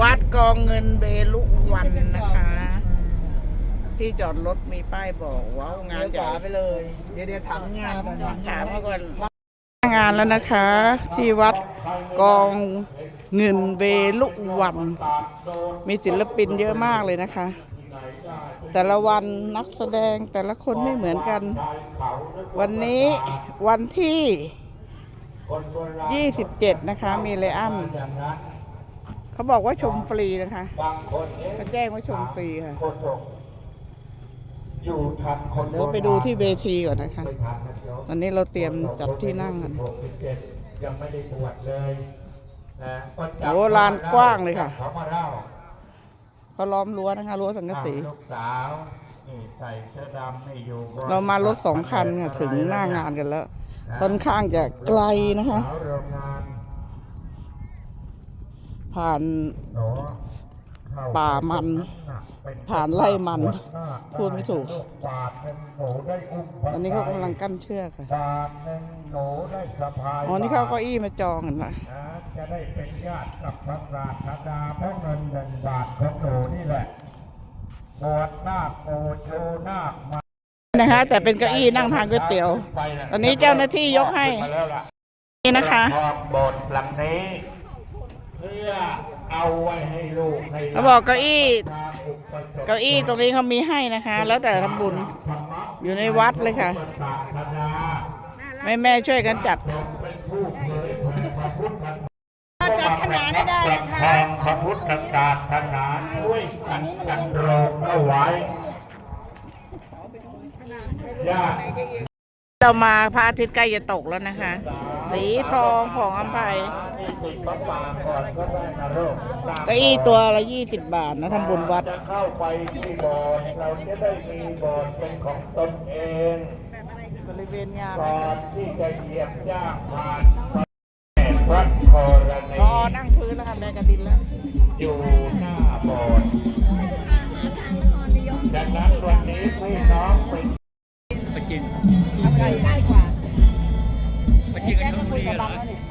วัดกองเงินเบลุวันนะคะ ที่จอดรถมีป้ายบอกว้าวงานเลี้ยวใหขญ่วาไปเลย เดี๋ยวเดี๋ยวถามงานก่อนถามเขาก่อนงานแล้วนะคะ ที่วัดกองเงินเบลุวันมีศิลปินเยอะมากเลยนะคะ แต่ละวันนักแสดงแต่ละคนไม่เหมือนกัน วันนี้วันที่ 27 นะคะ มีเลอัน เขาบอกว่าชมฟรีนะคะบางคนเอ๊ะเขาแจ้งว่าชมฟรีค่ะโคตกอยู่ทันคนเดี๋ยวไปดูที่เวทีก่อนนะคะไม่ทันนะเดี๋ยวตอนนี้เราเตรียมจัดที่นั่งกันหกสิบเจ็ดยังไม่ได้บวชเลยนะก็จับโอ้ลานกว้างเลยค่ะเขามาเล่าเขาล้อมรั้วนะคะรั้วสังกะสีอ้าวลูกสาวนี่ใส่เสื้อดำนี่อยู่บนเรามารถสองคันค่ะถึงหน้างานกันแล้ว ค่อนข้างจะไกลนะคะ สาวโรงงาน ผ่านหนูเข้ป่ามันเป็นผ่านไร่มันปวดหน้าพูดไม่ถูกลูบาทหนึ่งหนูได้อุ้มพระตอนนี้เขากำลังกั้นเชือกค่ะบาทหนึ่งหนูได้สะพายอ๋อนี่เขาเอาเก้าอี้มาจองกันละนะจะได้เป็นญาติกับพระราชดาเพราะเงินหนึ่งบาทของหนูนี่แหละบวชนาคโอโชนาคมานะคะแต่เป็นเก้าอี้นั่งทานก๋วยเตี๋ยว ตอนนี้เจ้าหน้าที่ยกให้มาแล้วล่ะนี่นะคะพร้อมโบสถ์หลังนี้ เพื่อเอาไว้ให้ลูกให้หลนเขาบอกเก้าอี้ทางอุปสมบทเก้าอี้ตรงนี้เขามีให้นะคะ แล้วแต่ทำบุญธรรมะอยู่ในวัดเลยค่ะอุปสมบทนาแม่แม่ๆช่วยกันจัดจงเป็นผู้เผยแผ่พระพุทธจัดขนาดได้ได้นะคะประคองพระพุทธศาสนาด้วยกันกันโรงเอาไว้ญาติ เรามาพระอาทิตย์ใกล้จะตกแล้วนะคะ สีทองของอัมภัยที่ติดพระป่าก่อนก็ได้นรกตามเก้าอี้ตัวละยี่สิบบาทนะทำบุญวัดจะเข้าไปที่โบสถ์เราจะได้มีโบสถ์เป็นของตนเองบริเวณงานก่นะอคะนที่จะเหยียบย่างผ่านพระธรณีพอนั่งพื้นแล้วค่ะแม่กระดินแล้ว อยู่หน้าโบสถ์ดังนั้นวันนี้พี่ ไปกินใกล้กว่าไปกินกันทั้งนี้เหรอ